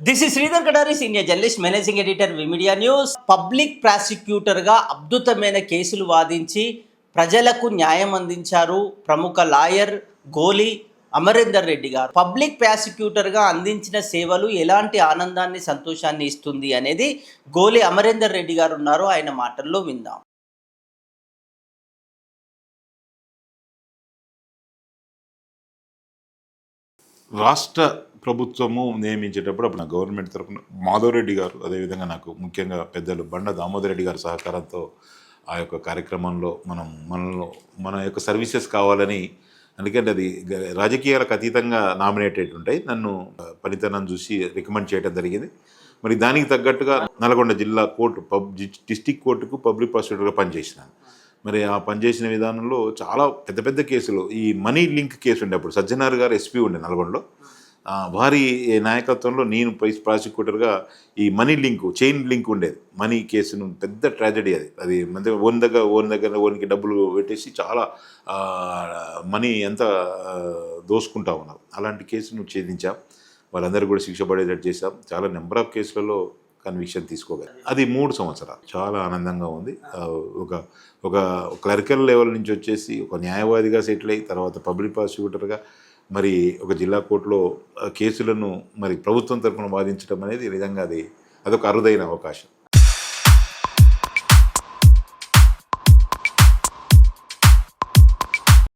This is Sridhar Kadari senior journalist managing editor V media news public ప్రాసిక్యూటర్గా అద్భుతమైన కేసులు వాదించి ప్రజలకు న్యాయం అందించారు ప్రముఖ లాయర్ గోలి అమరేందర్ రెడ్డి గారు. పబ్లిక్ ప్రాసిక్యూటర్గా అందించిన సేవలు ఎలాంటి ఆనందాన్ని సంతోషాన్ని ఇస్తుంది అనేది గోలి అమరేందర్ రెడ్డి గారు ఉన్నారు. ఆయన మాటల్లో విందాం. రాష్ట్ర ప్రభుత్వము నియమించేటప్పుడు అప్పుడు నా గవర్నమెంట్ తరఫున మాధవరెడ్డి గారు అదేవిధంగా నాకు ముఖ్యంగా పెద్దలు బండ దామోదర్ రెడ్డి గారి సహకారంతో ఆ యొక్క కార్యక్రమంలో మనం మనలో మన యొక్క సర్వీసెస్ కావాలని ఎందుకంటే అది రాజకీయాలకు అతీతంగా నామినేటెడ్ ఉంటాయి నన్ను ఆ, పనితనం చూసి రికమెండ్ చేయడం జరిగింది. మరి దానికి తగ్గట్టుగా నల్గొండ జిల్లా కోర్టు పబ్ డిస్టిక్ కోర్టుకు పబ్లిక్ ప్రాసిక్యూటర్గా పనిచేసినాను. మరి ఆ పనిచేసిన విధానంలో చాలా పెద్ద పెద్ద కేసులు. ఈ మనీ లింక్ కేసు ఉండే అప్పుడు సజ్జనార్ గారు ఎస్పీ ఉండే నల్గొండలో. భారీ వారి నాయకత్వంలో నేను ప్రైస్ ప్రాసిక్యూటర్గా ఈ మనీ లింక్ చైన్ లింక్ ఉండేది. మనీ కేసును పెద్ద ట్రాజడీ అది. అది మంది ఓన్ దగ్గర ఓన్ దగ్గర ఓన్కి డబ్బులు పెట్టేసి చాలా మనీ ఎంత దోసుకుంటా ఉన్నారు అలాంటి కేసును ఛేదించాం. వాళ్ళందరూ కూడా శిక్ష పడేటట్టు చేశాం. చాలా నెంబర్ ఆఫ్ కేసులలో కన్విక్షన్ తీసుకోగలం అది మూడు సంవత్సరాలు. చాలా ఆనందంగా ఉంది. ఒక ఒక క్లరికల్ లెవెల్ నుంచి వచ్చేసి ఒక న్యాయవాదిగా సెటిల్ అయ్యి తర్వాత పబ్లిక్ ప్రాసిక్యూటర్గా మరి ఒక జిల్లా కోర్టులో కేసులను మరి ప్రభుత్వం తరఫున వాదించడం అనేది నిజంగా అది అదొక అరుదైన అవకాశం.